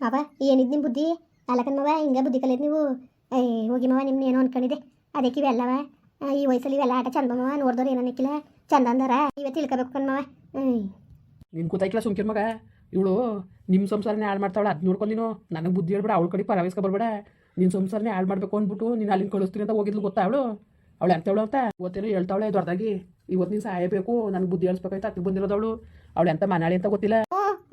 ಮಾವ ಏನಿದ್ ನಿಮ್ಮ ಬುದ್ಧಿ? ಅಲ್ಲಕನ್ ಮಾವ ಹಿಂಗೆ ಬುದ್ಧಿ ಕಲಿಯೋದು ನೀವು? ಏಯ್ ಹೋಗಿ ಮಾವ ನಿಮ್ನ ಏನೋ ಅನ್ಕೊಂಡಿದೆ ಅದಕ್ಕೆ ಇವೆಲ್ಲವ ಈ ವಯಸ್ಸಲ್ಲಿ ಇವೆಲ್ಲ ಆಟ ಚಂದ ಮಾವ ನೋಡಿದವ್ರು ಏನೋ ಚಂದ ಅಂದಾರ? ಇವೇ ತಿಳ್ಕೊಬೇಕು ಕಣ್ ಮಾವ. ಹ್ಞೂ ನೀನು ಕೂತಾಯ್ಕಿಲ್ಲ ಸುಮ್ಕಿರ್ ಮಗ? ಇವಳು ನಿಮ್ಮ ಸಂಸಾರನೇ ಹಾಳು ಮಾಡ್ತಾವಳ ಅದು ನೋಡ್ಕೊಂಡು ನೀನು. ನನಗೆ ಬುದ್ಧಿ ಹೇಳ್ಬೇಡ ಅವಳ ಕಡೆ ಪರವೇಸ್ಕೊ ಬರ್ಬೇಡ. ನಿನ್ನ ಸಂಸಾರನೇ ಹಾಳು ಮಾಡಬೇಕು ಅಂದ್ಬಿಟ್ಟು ನೀನು ಅಲ್ಲಿಂದ ಕಳಿಸ್ತೀನಿ ಅಂತ ಹೋಗಿದ್ಲು ಗೊತ್ತಾ ಅವಳು? ಅವಳು ಎಂತವಳು ಅಂತ? ಇವತ್ತೇನೋ ಹೇಳ್ತಾವಳೆ ದೊಡ್ಡದಾಗಿ ಇವತ್ತು ನೀನು ಸಾಯಬೇಕು ನನಗೆ ಬುದ್ಧಿ ಹೇಳ್ಸ್ಬೇಕಾಯ್ತು ಅದಕ್ಕೆ ಬಂದಿರೋದವಳು ಅವಳು. ಎಂತ ಮನಾಳಿ ಅಂತ ಗೊತ್ತಿಲ್ಲ?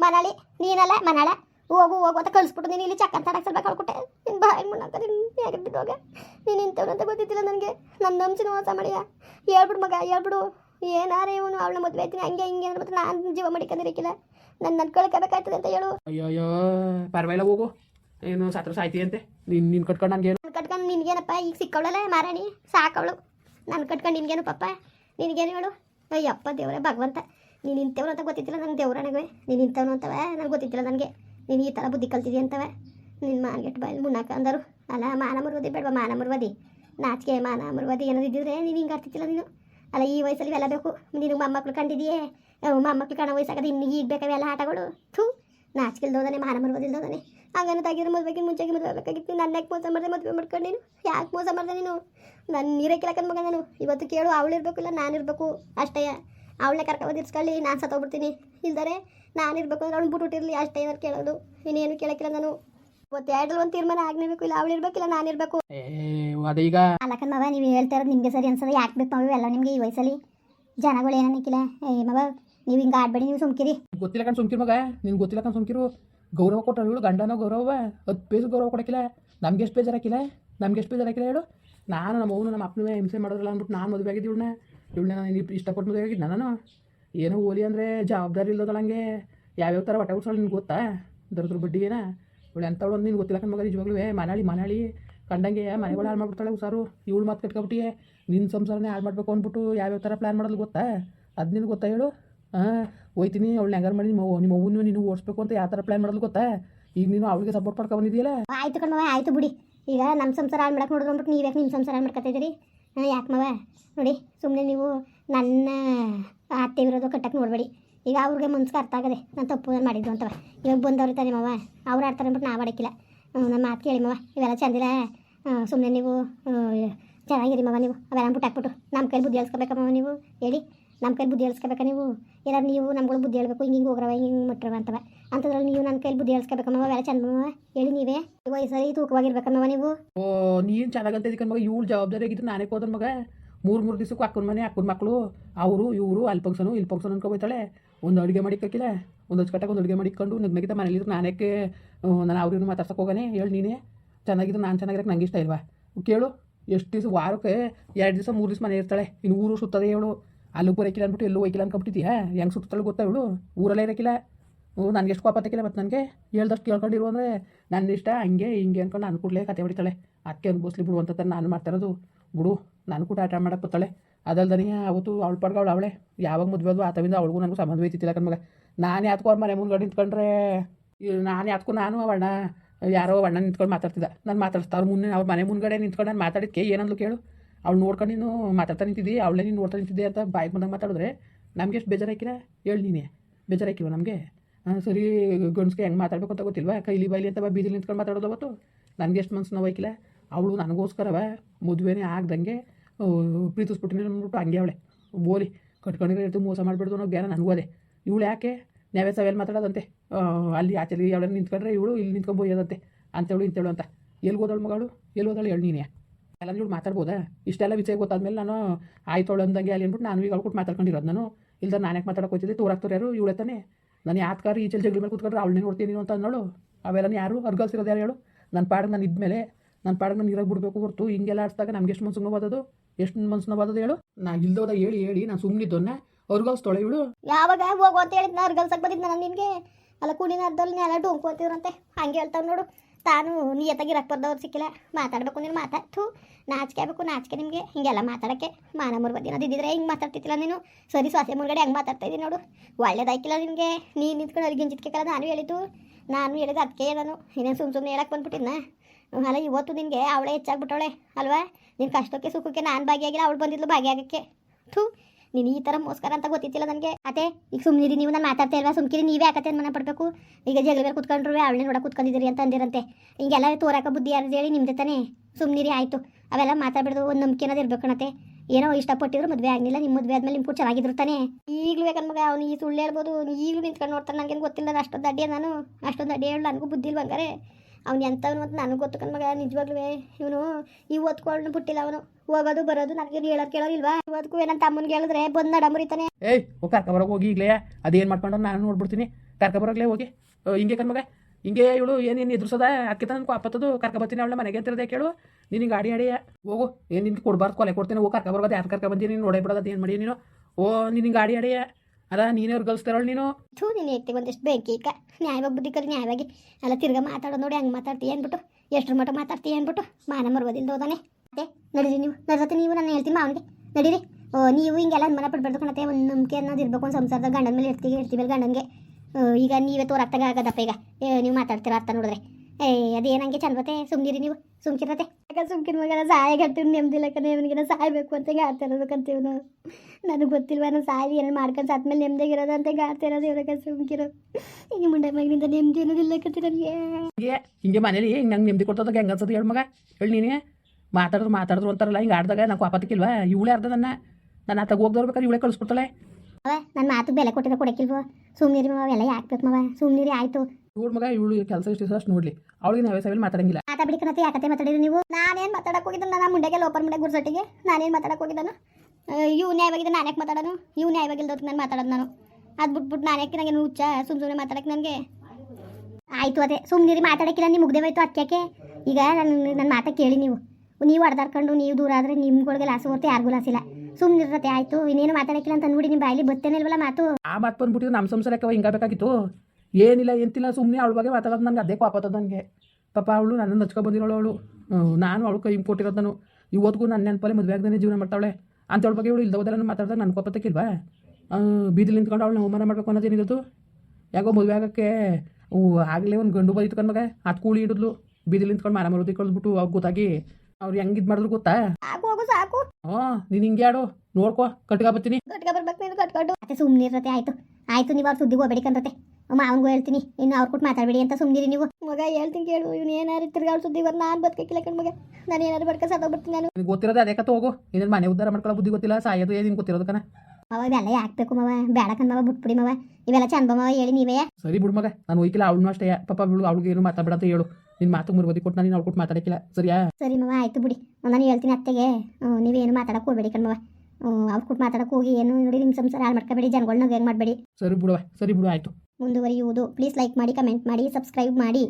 ಮನಾಳಿ ನೀನಲ್ಲ ಮನಾಳ? ಹೋಗು ಹೋಗು ಅಂತ ಕಳಿಸ್ಬಿಟ್ಟು ನೀನು ಇಲ್ಲಿ ಚಕ್ಕಂತ ತಡಕ್ಕೆ ಸ್ವಲ್ಪ ಕಳ್ಕೊಟ್ಟೆ. ನಿನ್ನ ಬಾಯಿ ಮುಣ್ಣಾಕ ನೀನು ಹೇಗೆ ಬಿದ್ದೋಗೆ ನೀನು ಇಂಥವ್ರು ಅಂತ ಗೊತ್ತಿದ್ದಿಲ್ಲ ನನಗೆ. ನನ್ನ ನಂಬಿಸಿ ಮೋಸ ಮಾಡಿಯ? ಹೇಳ್ಬಿಡು ಮಗ ಹೇಳ್ಬಿಡು. ಏನಾರೇ ಇವನು ಅವಳ ಮದುವೆ ಆಯ್ತೀನಿ ಹಂಗೆ ಹಿಂಗೆ ಅಂದ್ರೆ ಮತ್ತೆ ನಾನು ಜೀವ ಮಾಡಿಕೊಂಡಿರಕ್ಕಿಲ್ಲ ನನ್ನ ನನ್ನ ಕಳ್ಕೋಬೇಕಾಯ್ತದೆ ಅಂತ ಹೇಳು. ಅಯ್ಯೋ ಪರವಾಗಿಲ್ಲ ಹೋಗು. ಏನು ಸಾತ್ರ ಸಾಯ್ತಿ ಅಂತೆ ನೀನು ನೀನು ಕಟ್ಕೊಂಡು ನನಗೆ ನಾನು ಕಟ್ಕೊಂಡು ನಿನಗೇನಪ್ಪ ಈಗ ಸಿಕ್ಕವಳಲ್ಲ ಮಾರಾಣಿ ಸಾಕವಳು. ನಾನು ಕಟ್ಕೊಂಡು ನಿನಗೇನು ಪಪ್ಪ ನಿನಗೇನು ಹೇಳು? ಅಯ್ಯಪ್ಪ ದೇವರೇ ಭಗವಂತ. ನೀನು ಇಂಥವ್ರು ಅಂತ ಗೊತ್ತಿದ್ದಿಲ್ಲ ನನಗೆ ದೇವ್ರನಗವೆ ನೀನು ಇಂಥವ್ನು ಅಂತವ ನನಗೆ ಗೊತ್ತಿದ್ದಿಲ್ಲ ನನಗೆ. ನೀನು ಈ ಥರ ಬುದ್ಧಿ ಕಲ್ತಿದ್ದಿ ಅಂತವ? ನಿನ್ನ ಮಾನ್ಗೆಟ್ ಬಾಯಲ್ಲಿ ಮುನ್ನಾಕ ಅಂದರು. ಅಲ್ಲ, ಮಾನ ಮುರುವದಿ ಬೇಡವಾ, ಮಾನ ಮುರುವದಿ. ನಾಚಿಕೆ, ಮಾನ ಮುರುವದಿ ಏನಾದ್ರು ಇದ್ದಿದ್ರೆ ನೀನು ಹಿಂಗೆ ಆಡ್ತಿದ್ದಿಲ್ಲ ನೀನು. ಅಲ್ಲ, ಈ ವಯಸ್ಸಲ್ಲಿ ಎಲ್ಲ ಬೇಕು. ನೀನು ಮೊಮ್ಮಕ್ಳು ಕಂಡಿದೆಯೇ ಮೊಮ್ಮಕ್ಳು ಕಾಣೋ ವಯಸ್ಸಾಗದು ಇನ್ನು ಈಗ ಬೇಕಾವೆಲ್ಲ ಆಟಗಳು? ಥೂ ನಾಚಿಕೆಲ್ದೋದಾನೆ ಮಾನ ಮುರುವದಿಲ್ದೋದಾನೆ ಹಂಗನ್ನು ತೆಗಿರೋ ಮದುವೆಗೆ, ಮುಂಚೆಗೆ ಮದುವೆ ಬೇಕಾಗಿತ್ತು ನನ್ನ ಯಾಕೆ ಮೋಸ ಮಾಡಿದೆ, ಮದುವೆ ಮಾಡ್ಕೊಂಡು ನೀನು? ಯಾಕೆ ಮೋಸ ಮಾಡಿದೆ ನೀನು? ನಾನು ನೀರೇ ಕೇಳಕ್ಕೆ ಮಗ ನಾನು ಇವತ್ತು ಕೇಳು ಅವಳು ಇರಬೇಕು ಇಲ್ಲ ನಾನು ಇರಬೇಕು ಅಷ್ಟೇ. ಅವಳೇ ಕರ್ಕೊಂಡು ಇರ್ಸ್ಕೊಳ್ಳಿ ನಾನು ಸತ್ತೋಗ್ಬಿಡ್ತೀನಿ ಇಲ್ದರೆ ನಾನಿರ್ಬೇಕು ಇರಬೇಕು ಅಂದ್ರೆ ಅವ್ಳು ಬಿಟ್ಬಿಟ್ಟಿರಲಿ ಅಷ್ಟೇ ಏನಾರು ಕೇಳೋದು. ಇನ್ನೇನು ಕೇಳಕ್ಕಿಲ್ಲ ನಾನು. ಇವತ್ತು ಎರಡರಲ್ಲಿ ಒಂದು ತೀರ್ಮಾನ ಆಗಲೇಬೇಕು ಇಲ್ಲ ಅವಳು ಇರಬೇಕಿಲ್ಲ ನಾನು ಇರಬೇಕು. ಏ ಅಲ್ಲಕ್ಕ ಮಗ ನೀವು ಹೇಳ್ತಾ ಇರೋದು ನಿಮಗೆ ಸರಿ ಅನ್ಸದೆ ಯಾಕೆ ಬೇಕು ಮಗು? ಎಲ್ಲ ನಿಮಗೆ ಈ ವಯಸ್ಸಲ್ಲಿ. ಜನಗಳು ಏನನ್ನಿಕ್ಕಿಲ್ಲ ಏ ಮಗ ನೀವು ಹಿಂಗೆ ಆಡ್ಬೇಡಿ ನೀವು ಸುಮ್ಕಿರಿ. ಗೊತ್ತಿಲ್ಲ ಕಣ್ ಸುಮ್ಕಿರು ಮಗ. ನಿನ್ಗೆ ಗೊತ್ತಿಲ್ಲ ಕಣ್ ಸುಮ್ಕಿರು. ಗೌರವ ಕೊಟ್ಟರು ಹೇಳು ಗಂಡನೋ ಗೌರವ. ಹತ್ತು ಪೇಜ್ ಗೌರವ ಕೊಡಕ್ಕಿಲ್ಲ. ನಮ್ಗೆ ಎಷ್ಟು ಬೇಜಾರಾಕಿಲ್ಲ. ನಮ್ಗೆ ಎಷ್ಟು ಬೇಜಾರಾಕಿಲ್ಲ ಹೇಳು. ನಾನು ನಮ್ಮ ಅವನು ನಮ್ಮ ಅಪ್ಪನೇ ಹಿಂಸೆ ಮಾಡೋದಿಲ್ಲ ಅಂದ್ಬಿಟ್ಟು ನಾನು ಮದುವೆ ಆಗಿದ್ದು ಇವಳನ್ನ ನಾನು ಇಷ್ಟಪಟ್ಟು ಮದುವೆ ನಾನು? ಏನೋ ಓಲಿ ಅಂದರೆ ಜವಾಬ್ದಾರಿ ಇಲ್ಲದಳಂಗೆ ಯಾವ್ಯಾವ ಥರ ಹೊಟ್ಟೆ ಉಡ್ಸೋಳು ನಿನ್ಗೆ ಗೊತ್ತಾ? ದರದ್ರ ಬಡ್ಡಿ ಏನ? ಇವಳು ಎಂಥವಳು ಅಂತ ನಿನ್ಗೆ ಗೊತ್ತಿಲ್ಲ ಕಣ್ ನಿಜವಾಗ್ಲೂ ಮನಾಳಿ ಮನಾಳಿ. ಕಂಡಂಗೆ ಮನೆಗಳು ಹಾಳು ಮಾಡ್ಬಿಡ್ತಾಳೆ ಹುಷಾರು. ಇವಳು ಮಾತು ಕಟ್ಕೊಬಿಟ್ಟಿಯೇ ನಿನ್ನ ಸಂಸಾರನೇ ಹಾಳು ಮಾಡಬೇಕು ಅಂದ್ಬಿಟ್ಟು ಯಾವ್ಯಾವ ಥರ ಪ್ಲ್ಯಾನ್ ಮಾಡೋದು ಗೊತ್ತಾ? ಅದು ನಿನ್ಗೆ ಗೊತ್ತಾ ಹೇಳು? ಹಾಂ ಹೋಯ್ತೀನಿ. ಅವಳು ಹೆಂಗಾರು ಮಾಡಿ ನಿಮ್ಮ ನಿಮ್ಮ ಅವ್ವನು ನೀನು ಓಡಿಸ್ಬೇಕು ಅಂತ ಯಾವ ಥರ ಪ್ಲ್ಯಾನ್ ಮಾಡೋದು ಗೊತ್ತಾ? ಈಗ ನೀನು ಅವಳಿಗೆ ಸಪೋರ್ಟ್ ಮಾಡ್ಕೊ ಆಯ್ತು ಕಣ್ಣ ಆಯ್ತು ಬಿಡಿ. ಈಗ ನಮ್ಮ ಸಂಸಾರ ಹಾಳು ಮಾಡಕ್ಕೆ ನೋಡಿದ್ರು ಅಂದ್ಬಿಟ್ಟು ನೀವು ನಿಮ್ಮ ಸಂಸಾರ ಹಾಳು ಮಾಡ್ಕೊತಿದ್ದೀರಿ ಯಾಕೆ ಮವ ನೋಡಿ ಸುಮ್ಮನೆ ನೀವು ನನ್ನ ಅತ್ತೆ ಇರೋದು ಕಟ್ಟಕ್ಕೆ ನೋಡಬೇಡಿ. ಈಗ ಅವ್ರಿಗೆ ಮನ್ಸಿಗೆ ಅರ್ಥ ಆಗದೆ ನಾನು ತಪ್ಪು ನಾನು ಮಾಡಿದ್ದು ಅಂತವ ಇವಾಗ ಬಂದವ್ರು ತಾನೆ ಮವ. ಅವ್ರು ಆಡ್ತಾರೆ ಅಂದ್ಬಿಟ್ಟು ನಾವು ಆಡಕ್ಕಿಲ್ಲ. ನಮ್ಮ ಮಾತು ಕೇಳಿ ಮವ. ಇವೆಲ್ಲ ಚಂದಿಲ್ಲ. ಸುಮ್ಮನೆ ನೀವು ಚೆನ್ನಾಗಿರಿ ಮವ ನೀವು. ಅವೆಲ್ಲ ಬಿಟ್ಟು ಹಾಕ್ಬಿಟ್ಟು ನಮ್ಮ ಕೈಲಿ ಬುದ್ಧಿ ಹೇಳ್ಸ್ಕೊಬೇಕಮ್ಮ ನೀವು? ಹೇಳಿ. ನಮ್ಮ ಕೈಲಿ ಬುದ್ಧಿ ಹೇಳ್ಸ್ಕೋಬೇಕಾ ನೀವು? ಏನಾರು ನೀವು ನಮ್ಗಳು ಬುದ್ಧಿ ಹೇಳ್ಬೇಕು, ಹಿಂಗೆ ಹಿಂಗೆ ಹೋಗ್ರವ, ಹಿಂಗೆ ಮುಟ್ರವ ಅಂತವ. ಅಂತದ್ರಲ್ಲಿ ನೀವು ನನ್ನ ಕೈಲಿ ಬುದ್ಧಿ ಹೇಳ್ಸ್ಕೋಬೇಕಮ್ಮ ವೇಳೆ ಚಂದ ಮವ ಹೇಳಿ ನೀವೇ. ವಯಸ್ಸಲ್ಲಿ ತೂಕವಾಗಿರ್ಬೇಕಮ್ಮ ನೀವು. ಓ, ನೀನು ಚೆನ್ನಾಗಂತ ಇದಕ್ಕೆ ಮಗ, ಇವಳು ಜವಾಬ್ದಾರಿ ಆಗಿದ್ದು ನಾನೇ ಹೋದನ್ ಮಗ. ಮೂರು ಮೂರು ದಿವಸಕ್ಕೂ ಅಕ್ಕನ ಮನೆ, ಅಕ್ಕನ ಮಕ್ಕಳು ಅವರು, ಇವರು, ಅಲ್ಲಿ ಫಂಕ್ಷನು ಇಲ್ಲಿ ಫಂಕ್ಷನ್ ಅನ್ಕೋಬೋಯ್ತಾಳೆ ಒಂದು ಅಡುಗೆ ಮಾಡಿ ಕಕ್ಕಿಲ್ಲ ಒಂದು ಕಟ್ಟಕ್ಕೆ ಒಂದು ಅಡುಗೆ ಮಾಡಿಕೊಂಡು ಮನೇಲಿ ಮನೇಲಿದ್ರು ನಾನೇಕೆ ನಾನು ಅವ್ರಿಗೂ ಮಾತಾಡ್ಸಕ್ಕೆ ಹೋಗಾನೆ, ಹೇಳಿ ನೀನೇ. ಚೆನ್ನಾಗಿದ್ದು ನಾನು ಚೆನ್ನಾಗಿರಕ್ಕೆ ನಂಗೆ ಇಷ್ಟ ಇಲ್ವಾ? ಕೇಳು, ಎಷ್ಟು ದಿವಸ ವಾರಕ್ಕೆ, ಎರಡು ದಿವಸ ಮೂರು ದಿವಸ ಮನೆ ಇರ್ತಾಳೆ, ಇನ್ನು ಊರು ಸುತ್ತದೆ ಹೇಳು ಅಲ್ಲೂ ಬರೋಕಿಲ್ಲ ಅಂದ್ಬಿಟ್ಟು ಎಲ್ಲೂ ಒಯ್ಕಿಲ್ಲ ಅನ್ಕೊಬಿಟ್ಟಿದ್ಯಾ? ಹೆಂಗೆ ಸುತ್ತಲೂ ಗೊತ್ತಾ ಇವಳು? ಊರಲ್ಲೇ ಇರೋಕ್ಕಿಲ್ಲ. ಹ್ಞೂ ನನಗೆ ಎಷ್ಟು ಕೋಪ ತೆಗಿಲ್ಲ ಮತ್ತು ನನಗೆ. ಹೇಳ್ದಷ್ಟು ಕೇಳ್ಕೊಂಡಿರು ಅಂದರೆ ನನ್ನ ಇಷ್ಟ, ಹಂಗೆ ಹಿಂಗೆ ಅನ್ಕೊಂಡು ನಾನು ಕೂಡಲೇ ಕತೆ ಹೊಡಿತಾಳೆ. ಅದಕ್ಕೆ ಅನ್ಬೋಸ್ಲಿ ಬಿಡು ಅಂತ ನಾನು ಮಾಡ್ತಾ ಇರೋದು ಬಿಡು ನಾನು ಕೂಡ ಆಟ ಮಾಡಕ್ಕೆ ಬರ್ತಾಳೆ. ಅದಲ್ದನೇ ಅವತ್ತು ಅವಳು ಪಡ್ಗ ಅವಳು ಅವಳೆ. ಯಾವಾಗ ಮದುವೆ ಅದು ಆತವಿಂದ ಅವಳಿಗೂ ನನಗೂ ಸಂಬಂಧ ಐತಿತ್ತಿಲ್ಲ ಕಣ್ಮಗ. ನಾನು ಯಾತ್ಕೋ ಅವ್ರ ಮನೆ ಮುಂದ್ಗಡೆ ನಿಂತ್ಕೊಂಡ್ರೆ ನಾನು ಯಾತ್ಕೋ ನಾನು ಅವಣ್ಣ, ಯಾರೋ ಅಣ್ಣ ನಿಂತ್ಕೊಂಡು ಮಾತಾಡ್ತಿದ್ದ. ನಾನು ಮಾತಾಡ್ತಾ ಅವ್ರ ಮುಂದೆ ಅವ್ರ ಮನೆ ಮುಂದ್ಗಡೆ ನಿಂತ್ಕೊಂಡು ನಾನು ಮಾತಾಡಿದ್ಕೆ ಏನಂದ್ಲು ಕೇಳು. ಅವ್ಳು ನೋಡ್ಕೊಂಡು ನೀನು ಮಾತಾಡ್ತಾ ನಿಂತಿದ್ದಿ, ಅವಳೇ ನೀನು ನೋಡ್ತಾ ನಿಂತಿದ್ದೆ ಅಂತ ಬಾಯಿಗೆ ಬಂದಾಗ ಮಾತಾಡಿದ್ರೆ ನಮ್ಗೆ ಎಷ್ಟು ಬೇಜಾರಾಕಿರ ಹೇಳಿ ನೀನೇ. ಬೇಜಾರಾಕಿವ ನಮಗೆ? ಸರಿ, ಗಂಡ್ಸ್ಗೆ ಹೆಂಗೆ ಮಾತಾಡ್ಬೇಕು ಅಂತ ಗೊತ್ತಿಲ್ವಾ? ಕೈಲಿ ಬೈಲಿ ಅಂತ ಬೀದಿ ನಿಂತ್ಕೊಂಡು ಮಾತಾಡೋದು ಅವತ್ತು. ನನಗೆ ಎಷ್ಟು ಮನ್ಸು ನೋವಾಗಿಲ್ಲ ಅವಳು ನನಗೋಸ್ಕರವ ಮದುವೆನೇ ಆಗ್ದಂಗೆ ಪ್ರೀತಿಸ್ಬಿಟ್ಟಿನಿ ಅಂದ್ಬಿಟ್ಟು ಹಂಗೆ ಅವಳೆ. ಬೋಲಿ ಕಟ್ಕೊಂಡಿರೋ ಇರ್ತೀವಿ ಮೋಸ ಮಾಡಿಬಿಡ್ದು ಅನ್ನೋ ಜ್ಞಾನ ನನಗೂ ಅದೇ. ಇವಳು ಯಾಕೆ? ನಾವೇ ಸವೆಲ್ ಮಾತಾಡೋದಂತೆ. ಅಲ್ಲಿ ಆಚೆಲಿ ಅವಳ ನಿಂತ್ಕೊಂಡ್ರೆ ಇವಳು ಇಲ್ಲಿ ನಿಂತ್ಕೊಂಡು ಬೋಯೋದಂತೆ ಅಂತೇಳು ಇಂತೇಳು ಅಂತ. ಎಲ್ಲಿ ಹೋದಳು ಮಗಳು? ಎಲ್ಲಿ ಹೋದಳು? ಹೇಳಿ ನೀನೇ. ಎಲ್ಲ ಇವಳು ಮಾತಾಡ್ಬೋದಾ? ಇಷ್ಟೆಲ್ಲ ವಿಷಯ ಗೊತ್ತಾದ್ಮೇಲೆ ನಾನು, ಆಯ್ತು ಅಂದಂಗೆ ಅಲ್ಲಿ ಅಂದ್ಬಿಟ್ಟು ನಾನು ಈಗ ಕೊಟ್ಟು ಮಾತಾಡ್ಕೊಂಡಿರೋದು ನಾನು. ಇಲ್ದ ನಾನು ಮಾತಾಡಕ್ಕೆ ಹೋಗ್ತಿದ್ದೆ ತೋರಾಗ್ತಾರೆ ಯಾರು? ಇವಳೆ ತಾನೆ? ನಾನು ಯಾತ್ಕಾರ ಈ ಚಲ್ ಜಗಳ ಮೇಲೆ ಕೂತ್ಕೊಂಡ್ರೆ ಅವಳನ್ನೇ ನೋಡ್ತೀನಿ ಅಂತ ಅಂದಳು ಅವೆಲ್ಲ ಯಾರು? ಅರ್ಗಲ್ಸಿರೋದು ಯಾರು ಹೇಳು? ನನ್ನ ಪಾಡಿಗೆ ನಾನು ಇದ್ಮೇಲೆ ನನ್ನ ಪಾಡಿಗೆ ನಾನು ಬಿಡಬೇಕು ಹೊರತು. ಹಿಂಗೆಲ್ಲ ಆಡಿಸಿದಾಗ ನಮ್ಗೆ ಎಷ್ಟು ಮನ್ಸು ನೋವಾದದು? ಎಷ್ಟು ಮನ್ಸು ನೋವಾದದು ಹೇಳು? ನಾ ಇಲ್ದೋದ ಹೇಳಿ ಹೇಳಿ. ನಾನು ಸುಮ್ಮನಿದ್ದೊನ್ನ ಅವ್ರಿಗೋಸ್ತೊಳೆ ಇವಳು. ಯಾವಾಗ ಹೋಗೋ ಅಂತ ಹೇಳಿದ್ ನಾನು ಬಂದಿದ್ದ ನಾನು ನಿನಗೆ? ಅಲ್ಲ ಕೂಲಿನ ಅರ್ಧಲ್ಲಿ ನೆಲ ಡೊಂಕು ಹಂಗೆ ಹೇಳ್ತಾವ್ ನೋಡು. ತಾನು ನಿಯತ್ತಾಗಿ ಇರಕ್ಕೆ ಬರ್ದವ್ರು ಸಿಕ್ಕಿಲ್ಲ. ಮಾತಾಡಬೇಕು ನೀನು ಮಾತಾಡ್ತು ನಾಚಿಕೆ ಆಗಬೇಕು ನಾಚಿಕೆ ನಿಮಗೆ. ಹಿಂಗೆಲ್ಲ ಮಾತಾಡೋಕ್ಕೆ ಮಾನ ಮುರ್ಬದಿನ ಇದ್ದಿದ್ರೆ ಹಿಂಗೆ ಮಾತಾಡ್ತಿತ್ತಿಲ್ಲ ನೀನು? ಸರಿ ಸ್ವಾಸೆ ಮುರುಗಡೆ ಹಂಗೆ ಮಾತಾಡ್ತಾ ಇದ್ದೀನಿ ನೋಡು. ಒಳ್ಳೇದಾಯ್ಕಿಲ್ಲ ನಿನಗೆ. ನೀನು ನಿಂತ್ಕೊಂಡು ಅಲ್ಲಿಗೆ ಜಿಟ್ಕೆಲ್ಲ ನಾನು ಹೇಳಿದ್ದು. ನಾನು ಹೇಳಿದ್ದು ಅದಕ್ಕೆ ನಾನು. ಇನ್ನೇನು ಸುಮ್ಮ ಸುಮ್ಮನೆ ಹೇಳಕ್ಕೆ ಬಂದ್ಬಿಟ್ಟಿದ್ನ? ಅಲ್ಲ ಇವತ್ತು ನಿನಗೆ ಅವಳೇ ಹೆಚ್ಚಾಗ್ಬಿಟ್ಟವಳೆ, ಅಲ್ವಾ? ನಿನ್ನ ಕಷ್ಟಕ್ಕೆ ಸುಖಕ್ಕೆ ನಾನು ಭಾಗಿಯಾಗಿಲ್ಲ, ಅವಳು ಬಂದಿದ್ಲು ಭಾಗಿಯಾಗಕ್ಕೆ. ಥೂ ನೀನು ಈ ಥರ ಮೋಸ್ಕರ ಅಂತ ಗೊತ್ತಿತ್ತಿಲ್ಲ ನನಗೆ. ಅದೇ ಈಗ ಸುಮ್ಮನಿರಿ ನೀವು ನಾನು ಮಾತಾಡ್ತಾ ಇಲ್ವಾ? ಸುಮ್ಕಿರಿ ನೀವೇ ಯಾಕತ್ತೆ ಮನೆ ಪಡ್ಬೇಕು. ಈಗ ಜಗಳ ಮೇಲೆ ಕುತ್ಕೊಂಡ್ರು ಅವಳೆ ನೋಡ ಕುತ್ಕೊಂಡಿದ್ದೀರಿ ಅಂತ ಅಂದಿರಂತೆ. ಹಿಂಗೆಲ್ಲ ತೋರಾಕ ಬುದ್ಧಿ ಯಾರ್ದು ಹೇಳಿ ನಿಮ್ದೆ ತಾನೇ? ಸುಮ್ಮನಿರಿ ಆಯಿತು. ಅವೆಲ್ಲ ಮಾತಾಡ್ಬಿಡ್ದು ಒಂದು ನಂಬಿಕೆ ಅನ್ನೋದು ಇರ್ಬೇಕು ಏನೋ ಇಷ್ಟಪಟ್ಟಿದ್ರು ಮದುವೆ ಆಗಲಿಲ್ಲ ನಿಮ್ಮ ಮದುವೆ ಆದ್ಮೇಲೆ ನಿಮ್ಮ ಚೆನ್ನಾಗಿದ್ರು ತಾನೇ? ಈಗಲೂ ಬೇಕನ್ಮಗ ಅವ್ನು ಈ ಸುಳ್ಳು ಹೇಳ್ಬೋದು ಈಗಲೂ ನಿಂತ್ಕೊಂಡು ನೋಡ್ತಾನೆ ನನಗೇನು ಗೊತ್ತಿಲ್ಲ ಅಷ್ಟೊಂದು ಅಡ್ಡಿ ನಾನು? ಅಷ್ಟೊಂದು ಅಡ್ಡಿ ಹೇಳಿ, ನನಗೂ ಬುದ್ಧಿ ಇಲ್ಲ ಬಂಗಾರೆ ಅವ್ನು ಎಂಥವ್ನು ಅಂತ ನನಗೆ ಗೊತ್ತು ಮಗ ನಿಜವಾಗ್ಲೂ ಇವನು ಈ ಓದ್ಕೊಂಡು ಬಿಟ್ಟಿಲ್ಲ ಅವನು. ಹೋಗೋದು, ಬರೋದು ನನಗೆ ಹೇಳೋದು ಕೇಳೋದಿಲ್ವಾ ಇವತ್ತು ನನ್ನ ತಮ್ಮನಿಗೆ ಹೇಳಿದ್ರೆ ಬಂದು ನಡಂಬರಿತಾನೆ ಏಯ್ ಓ ಕರ್ಕ ಬರೋಕೆ ಹೋಗಿ ಈಗಲೇ. ಅದೇನು ಮಾಡ್ಕೊಂಡು ನಾನು ನೋಡ್ಬಿಡ್ತೀನಿ. ಕರ್ಕೊಬರೋಗ್ಲೇ ಹೋಗಿ. ಹಿಂಗೆ ಕಣ್ಮಗ ಹಿಂಗೆ ಇವಳು ಏನೇನು ಎದುರ್ಸದ? ಅದಕ್ಕೆ ತನಕ ಕರ್ಕ ಬರ್ತೀನಿ ಅವಳ ಮನೆಗೆ ಅಂತಿರದೆ ಕೇಳು. ನೀನು ಗಾಡಿ ಆಡಿ ಹೋಗು. ಏನು ನಿನ್ಗೆ ಕೊಡ್ಬಾರ್ದು, ಕೊಲೆ ಕೊಡ್ತೀನಿ. ಹೋಗಿ ಕರ್ಕೊಬರೋದು ಯಾರು ಕರ್ಕೊಬಂತೀನಿ ನೀನು? ನೋಡೇ ಬಿಡೋದು ಏನು ಮಾಡಿ ನೀನು? ಓ ನಿನ್ನ ಗಾಡಿ ಆಡಿ ಅದ ನೀನೇ ಅವ್ರು ಗಲ್ಸ್ತಾರಳು ನೀನು? ಥೂ, ನೀನು ಒಂದಿಷ್ಟು ಬೆಂಕಿ ಈಗ. ನ್ಯಾಯವಾಗಿ ಬುದ್ಧಿ ಕಲಿ, ನ್ಯಾಯವಾಗಿ. ಅಲ್ಲ, ತಿರ್ಗಾ ಮಾತಾಡೋ ನೋಡಿ ಹಂಗೆ ಮಾತಾಡ್ತೀಯ ಅಂದ್ಬಿಟ್ಟು ಎಷ್ಟ್ರ ಮಟ್ಟ ಮಾತಾಡ್ತೀಯ ಅಂದ್ಬಿಟ್ಟು ಮಾನ ಮರ್ಬೋದಿಲ್ಲ ಹೋದಾನೆ. ಅದೇ ನಡೀರಿ ನೀವು. ನಡ್ರತ್ತೆ ನೀವು ನಾನು ಹೇಳ್ತೀನಿ ಮಾವನಿಗೆ. ನಡೀರಿ. ಓ, ನೀವು ಹಿಂಗೆಲ್ಲ ಮನ ಪಡ್ಬಾರ್ದು ಒಂದು ನಂಬಿಕೆ ಅನ್ನೋದು ಇರ್ಬೇಕು. ಒಂದು ಸಂಸಾರದ ಗಂಡನ ಮೇಲೆ ಇರ್ತೀವಿ ಇರ್ತೀವಿ ಗಂಡನಿಗೆ. ಈಗ ನೀವೇ ತೋರಾಗ್ತಾಗ ಆಗದಪ್ಪ ಈಗ. ನೀವು ಮಾತಾಡ್ತೀರ ಅರ್ಥ ನೋಡಿದ್ರೆ. ಏ ಅದೇನಂಗೆ ಚಂದ್ರತೆ? ಸುಮ್ಮನಿರಿ ನೀವು. ಸುಮ್ಕಿರತ್ತೆ ಯಾಕೆ ಸುಮ್ಕಿನ ಮಗನ ಸಹಾಯ ನೆಮ್ಮದಿ ನೆಮ್ಮದಿಲ್ಲ ಕಣೆ ಇವನಿಗೆ ಸಾಯ್ಬೇಕು ಅಂತ ಆಡ್ತಾ ಇರೋದಕ್ಕಂತ ಇವನು ನನಗೆ ಗೊತ್ತಿಲ್ವ ನಾನು ಸಾಯಿ ಏನು ಮಾಡ್ಕೊಂಡು ನೆಮ್ಮದಿ ನೆಮ್ಮದಿಗಿರೋದು ಅಂತ ಆಡ್ತಾ ಇರೋದು ಇವ್ರಿಗೆ ಸುಮ್ಕಿರೋ. ಹಿಂಗೆ ಮುಂಡೆ ಮಗನಿಂದ ನೆಮ್ಮದಿ ಅನ್ನೋದಿಲ್ಲ ಕತ್ತಿ ನನಗೆ. ಹಿಂಗೆ ಹಿಂಗೆ ಮನೇಲಿ ಹಿಂಗೆ ನಂಗೆ ನೆಮ್ಮದಿ ಕೊಡ್ತದಾಗ ಹೆಂಗೆ ಅನ್ಸೋದು ಹೇಳು ಮಗ? ಹೇಳಿ ನೀನೇ. ಮಾತಾಡಿದ್ರು ಮಾತಾಡಿದ್ರು ಅಂತಾರಲ್ಲ, ಹಿಂಗೆ ಆಡ್ದಾಗ ನಂಗೆ ಆಪತ್ತಕ್ಕಿಲ್ವಾ ಇವಳೇ ಅರ್ಧ ನನ್ನ. ನಾನು ಆತಾಗ ಹೋಗ್ದವ್ರು ಇವಳೇ ಕಳಿಸ್ಬಿಡ್ತಾಳೆ ಅವ ನನ್ನ ಮಾತು ಬೆಲೆ ಕೊಟ್ಟಿರೋ ಕೊಡಕ್ಕಿಲ್ವೋ? ಸುಮ್ನಿರಿ ಮಾವ ಎಲ್ಲ ಯಾಕೆ ಮಾವ? ಸುಮ್ನಿರಿ ಆಯ್ತು. ಇವಳು ಮಗ ಇವಳು ಕೆಲಸ ಇಷ್ಟು ಅಷ್ಟು ನೋಡ್ಲಿ. ಅವಳಿಗೆ ನಾವೇ ಸವಿಲ್ ಮಾತಾಡಂಗಿಲ್ಲ. ಮಾತಾ ಬಿಡಿಕನತ್ತೆ ಯಾಕತ್ತೆ ಮಾತಾಡಿರಿ ನೀವು? ನಾನೇನು ಮಾತಾಡಕ್ಕೆ ಹೋಗಿದ್ದು ನಾನು ಮುಂಡೆಗೆ ಲೋಪರ್ ಮುಂಡೆ ಗುರ್ಸಟ್ಟಿಗೆ? ನಾನೇನು ಮಾತಾಡಕ್ಕೆ ಹೋಗಿದ್ದಾನು? ಇವು ನ್ಯಾಯವಾಗಿದ್ದ ನಾನು ಯಾಕೆ ಮಾತಾಡೋನು ಇವು ನ್ಯಾಯವಾಗಿಲ್ದವ್ರಿಗೆ ನಾನು ಮಾತಾಡೋದು ನಾನು. ಅದು ಬಿಟ್ಬಿಟ್ಟು ನಾನು ಯಾಕೆ ನನಗೆ ಹುಚ್ಚ ಸುಮ್ ಸುಮ್ಮನೆ ಮಾತಾಡಕ್ಕೆ ನನಗೆ? ಆಯಿತು ಅದೇ ಸುಮ್ನಿರಿ ಮಾತಾಡಕ್ಕಿಲ್ಲ ನೀವು ಮುಗ್ದೆ ಹೋಯ್ತು ಅದಕ್ಕೆ ಈಗ ನನ್ನ ನನ್ನ ಮಾತಾ ಕೇಳಿ ನೀವು. ನೀವು ಹೊಡೆದಾಡ್ಕೊಂಡು ನೀವು ದೂರ ಆದರೆ ನಿಮ್ಗಳಿಗೆ ಲಾಸ್ ಹೊರ್ತು ಯಾರಿಗೂ ಲಾಸ್ ಇಲ್ಲ. ಸುಮ್ಮನಿರತ್ತೆ ಆಯ್ತು. ಇನ್ನೇನು ಮಾತಾಡಕ್ಕಿಲ್ಲ ಅಂತ ನೋಡಿ ನಿಮ್ಮ ಬಾಯಲ್ಲಿ ಬತ್ತೇನೆ ಇಲ್ವಲ್ಲ ಮಾತು? ಆ ಮಾತು ಬಂದ್ಬಿಟ್ಟಿದ್ದು ನಮ್ಮ ಸಂಸಾರಕ್ಕೆ ಹಿಂಗೆ ಬೇಕಾಗಿತ್ತು ಏನಿಲ್ಲ, ಎಂತಿಲ್ಲ ಸುಮ್ಮನೆ ಅವಳ ಬಗ್ಗೆ ಮಾತಾಡೋದು ನನಗೆ ಅದೇ ಕೋಪತ್ತದ ನನಗೆ ಪಾಪ ಅವಳು ನನ್ನನ್ನು ಹಚ್ಕೊ ಬಂದಿರೋಳು ಅವಳು. ನಾನು ಅವಳು ಕೈ ಕೊಟ್ಟಿರೋದು ನಾನು ಇವತ್ತಿಗೂ ನನ್ನ ನೆನಪಲ್ಲಿ ಮದುವೆ ಆಗದೇ ಜೀವನ ಮಾಡ್ತಾಳೆ ಅಂತ ಅವಳ ಬಗ್ಗೆ ಇವಳು ನಾನು ಮಾತಾಡ್ದಾಗ ನನ್ನ ಕೋಪತ್ತಕ್ಕಿಲ್ವಾ ಬೀದಿಲಿ ನಿಂತ್ಕೊಂಡು ಅವಳನ್ನ ಅವಮಾನ ಮಾಡಬೇಕು ಅನ್ನೋದೇನಿದ್ದು ಯಾಕೋ ಮದುವೆ ಆಗೋಕ್ಕೆ ಆಗಲೇ ಒಂದು ಗಂಡು ಬಂದಿತ್ತು ಮಗ. ಅದು ಕೂಳಿ ಹಿಡಿದ್ಲು. ಬೀದಿಲಿ ನಿಂತ್ಕೊಂಡು ಮಾನ ಮರುದಿ ಕಳ್ದ್ಬಿಟ್ಟು ಅವ್ರಿಗೆ ಗೊತ್ತಾಗಿ ಅವ್ರು ಹೆಂಗ್ ಇದ್ ಮಾಡಿದ್ರು ಗೊತ್ತಾ? ಸಾಕು ಹೋಗು ಸಾಕು. ಹಾ ನೀನ್ ಹಿಂಗೆ ಆಡು. ನೋಡ್ಕೊ ಕಟ್ಕ ಬರ್ತೀನಿ. ಕಟ್ಕ ಬರ್ಬೇಕು ನೀನು ಕಟ್ಕೊಂಡು ಮತ್ತೆ ಸುಮ್ಮನೆ ಇರತ್ತೆ ಆಯ್ತು. ಆಯ್ತು ನೀವು ಅವ್ರ ಸುದ್ದಿಗೆ ಹೋಗ್ಬೇಡಿ ಅಮ್ಮ ಮಾವನ್ಗೂ ಹೇಳ್ತೀನಿ. ಇನ್ನು ಅವ್ರ ಕೊಟ್ಟು ಮಾತಾಡಬೇಡಿ ಅಂತ ಸುಮ್ಮನಿರಿ ನೀವು. ಮಗ ಹೇಳ್ತೀನಿ ಕೇಳು. ಇವ್ನು ಏನಾರು ತಿರ್ಗಾ ಅವ್ರ ಸುದ್ದಿ ಬರ್ ನಾನು ಬದುಕಿಲ್ಲ ಕಣ್ ಮಗ. ನಾನು ಏನಾರು ಬಡ್ಕ ಸತ್ತೋಗ್ಬಿಡ್ತೀನಿ ನಾನು. ನಿನಗೆ ಗೊತ್ತಿರೋದು ಅದೇ ಕತೆ ಹೋಗು. ಇನ್ನೇನು ಮನೆ ಉದ್ದಾರ ಮಾಡ್ಕೊಳ್ಳೋ ಬುದ್ಧಿ ಗೊತ್ತಿಲ್ಲ ಸಾಯೋದು ಏನು ಗೊತ್ತಿರೋದು ಕಣ? ಅವೆಲ್ಲ ಇವೆಲ್ಲ ಯಾಕಬೇಕು ಮವ? ಬೇಡ ಕಣ್ ಮಾವ ಬಿಟ್ಬಿಡಿ ಮವ. ಇವೆಲ್ಲ ಚಂದ ಮಾವ ಹೇಳಿ ನೀವೇ. ಸರಿ ಬಿಡು ಮಗ ನಾನು ಹೋಯ್ಕಿಲ್ಲ ಅವಳನ್ನೂ ಅಷ್ಟೇ. ಪಾಪ ಬಿಡು ಅವಳಿಗೆ ಏನು ಮಾತಾಡ್ಬೇಡ ಅಂತ ಹೇಳು. ನಿನ್ನ ಮಾತು ಮುರುಗೋದಿ ಕೊಟ್ಟು ನಾನು ಅವ್ಳು ಕೊಟ್ಟು ಮಾತಾಡಕ್ಕಿಲ್ಲ. ಸರಿಯಾ? ಸರಿ ಮವ ಆಯ್ತು ಬಿಡಿ. ನಾನು ಹೇಳ್ತೀನಿ ಅತ್ತೆಗೆ. ನೀವೇನು ಮಾತಾಡಕ್ಕೆ ಹೋಗ್ಬೇಡಿ ಕಣ್ಮವ ಅವ್ರು ಅವ್ರ ಕೊಟ್ಟು ಮಾತಾಡಕ್ಕೆ ಹೋಗಿ ಏನು ನೋಡಿ ನಿಮ್ಮ ಸಂಸಾರ ಹಾಳು ಮಾಡ್ಕೋಬೇಡಿ ಜನಗಳನ್ನ ಹೆಂಗೆ ಮಾಡಬೇಡಿ. ಸರಿ ಬಿಡುವ ಸರಿ ಬಿಡು ಆಯಿತು. ಮುಂದುವರಿಯುವುದು. ಪ್ಲೀಸ್ ಲೈಕ್ ಮಾಡಿ ಕಮೆಂಟ್ ಮಾಡಿ ಸಬ್ಸ್ಕ್ರೈಬ್ ಮಾಡಿ.